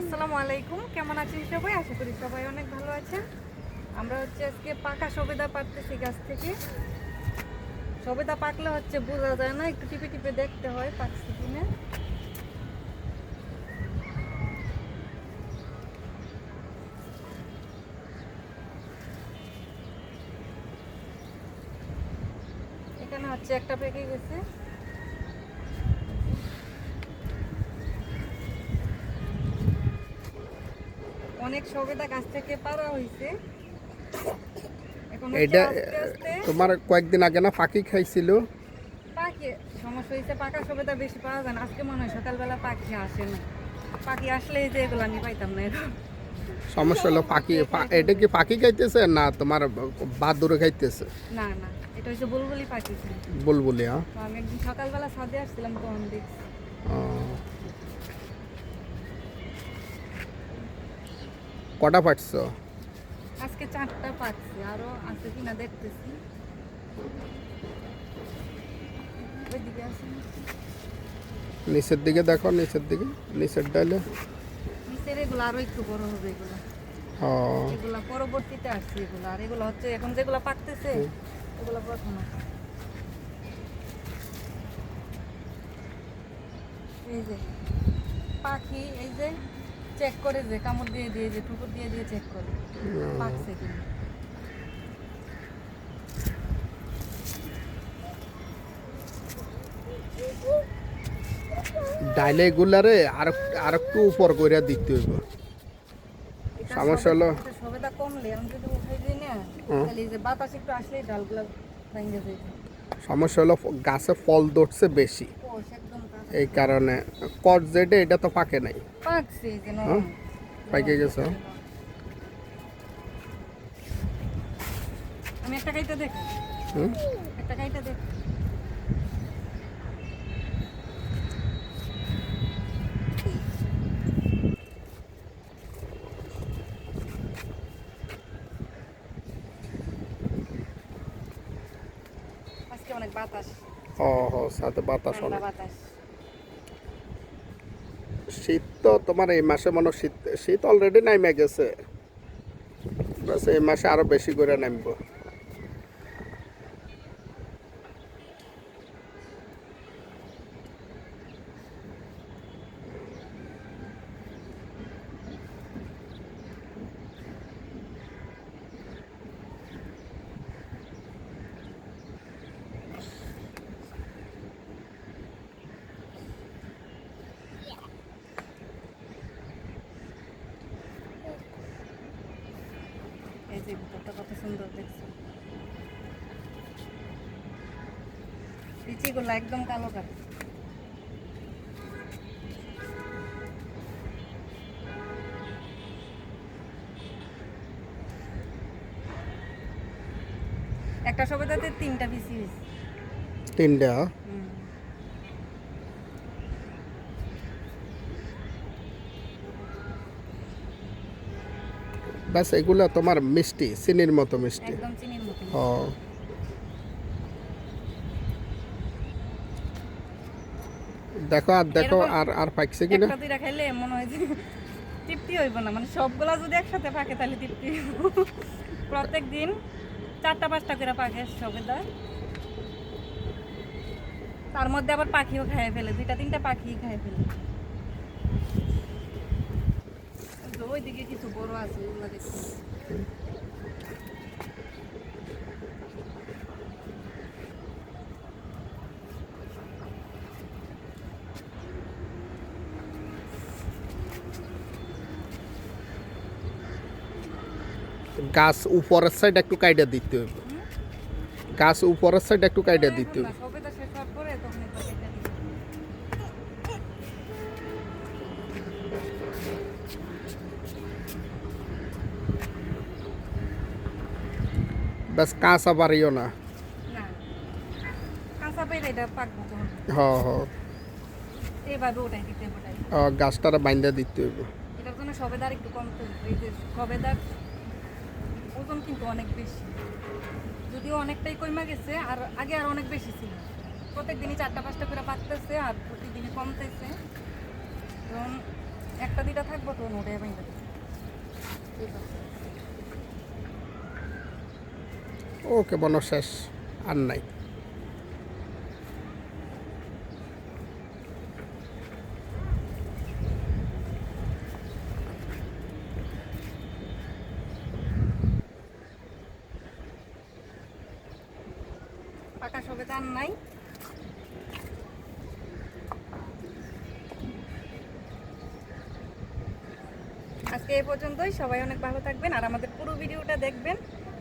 আসসালামু আলাইকুম। কেমন আছেন সবাই? আশা করি সবাই অনেক ভালো আছেন। আমরা হচ্ছে আজকে পাকা সবেদা পারতেছি গাছ থেকে। সবেদা পাকলে হচ্ছে বোঝা যায় না, একটু টিপে টিপে দেখতে হয় পাকছে কিনা। এখানে হচ্ছে একটা পেকে গেছে। অনেক সবেদা গাছ থেকে পারা হয়েছে এটা তোমার কয়েকদিন আগে না ফাঁকি খাইছিল? পাখি সমস্যা হয়েছে পাকা সবেদা বেশি পাওয়া যায় না। আজকে মনে হয় সকালবেলা পাখি আসে না। পাখি আসলে এই যে এগুলো আমি পাইতাম না সমস্যা হলো ফা- এটা কি ফাঁকি খাইতেছে না তোমার বাদুরে খাইতেছে? না না এটা হচ্ছে বুলবুলি পাখি। বুলবুলি হ্যাঁ। আমি একদিন সকালবেলা ছাদে আসছিলাম তখন দেখছি। কটা পাটছো আজকে চারটা পাচ্ছি আরও আছে কিনা দেখতেছি। নিচের দিকে দেখো নিচের দিকে নিচের ডালে। নিচের এগুলো আরও একটু বড় হবে এগুলো। এগুলা পরবর্তীতে আসছে এগুলো। আর এগুলো হচ্ছে এখন যেগুলো পাকতেছে এগুলো প্রথম এই যে পাখি এই যে। চেক করে যে কামড় দিয়ে দিয়ে যে ঠুকুর দিয়ে দিয়ে চেক করে। পাকছে কিনা ডাইলে গুলারে আর আর একটু উপর করে দিতে হইব। সমস্যা হলো? সবে- এটা সবেদা কমলে আমি যদি উঠাই দিই না তাহলে এই যে বাতাস একটু আসলে ডালগুলো ভেঙে যায়। সমস্যা হলো গাছে ফল ধরছে বেশি। এই কারণে। কট যেটা এটা তো পাকে নাই। যে হ্যাঁ? গেছে? আমি একটা খাইতে দেখ। একটা খাইতে দেখ। আজকে অনেক বাতাস। ও হো সাথে বাতাস অনেক। বাতাস। শীত তো তোমার এই মাসে মনে শীত শীত অলরেডি নামে গেছে। বাস এই মাসে আরও বেশি করে নামবো। যে ভিতরটা কত সুন্দর দেখছ। লিচিগুলো একদম কালো কালো। একটা সবেদাতে তিনটা হয়েছে। তিনটা? ব্যাস এগুলো তোমার মিষ্টি চিনির মতো মিষ্টি। একদম চিনির মতো ও দেখো আর দেখো আর আর পাকছে কিনা? একটা দুইটা খাইলে মনে হয় যে তৃপ্তি হইব না মানে সবগুলা যদি একসাথে পাকে তাহলে তৃপ্তি প্রত্যেক দিন চারটা পাঁচটা করে পাকে সবেদা তার মধ্যে আবার পাখিও খাইয়ে ফেলে দুইটা তিনটা পাখি খাইয়ে ফেলে। ওইদিকে কিছু বড় আছে ওগুলো দেখছি গাছ উপরের সাইড একটু কাইটা দিতে হবে। গাছ উপরের সাইড একটু কাইটা দিতে এখন হবে ব্যাস কাঁচা পারিও না। হ হ। গাছটারে বাইন্দা দিতে হবে এটার জন্য সবেদার একটু কম সবেদার ওজন কিন্তু অনেক বেশি। যদিও অনেকটাই কমে গেছে আর আগে আর অনেক বেশি ছিল। প্রত্যেক দিনই চারটা পাঁচটা করে পাকতেছে আর প্রতিদিনই কমতেছে। এবং একটা দুইটা থাকব তো নোটে ভেঙে ওকে বনো শেষ। আর নাই। পাকা নাই। আজকে এই পর্যন্তই। সবাই অনেক ভালো থাকবেন আর আমাদের পুরো ভিডিওটা দেখবেন।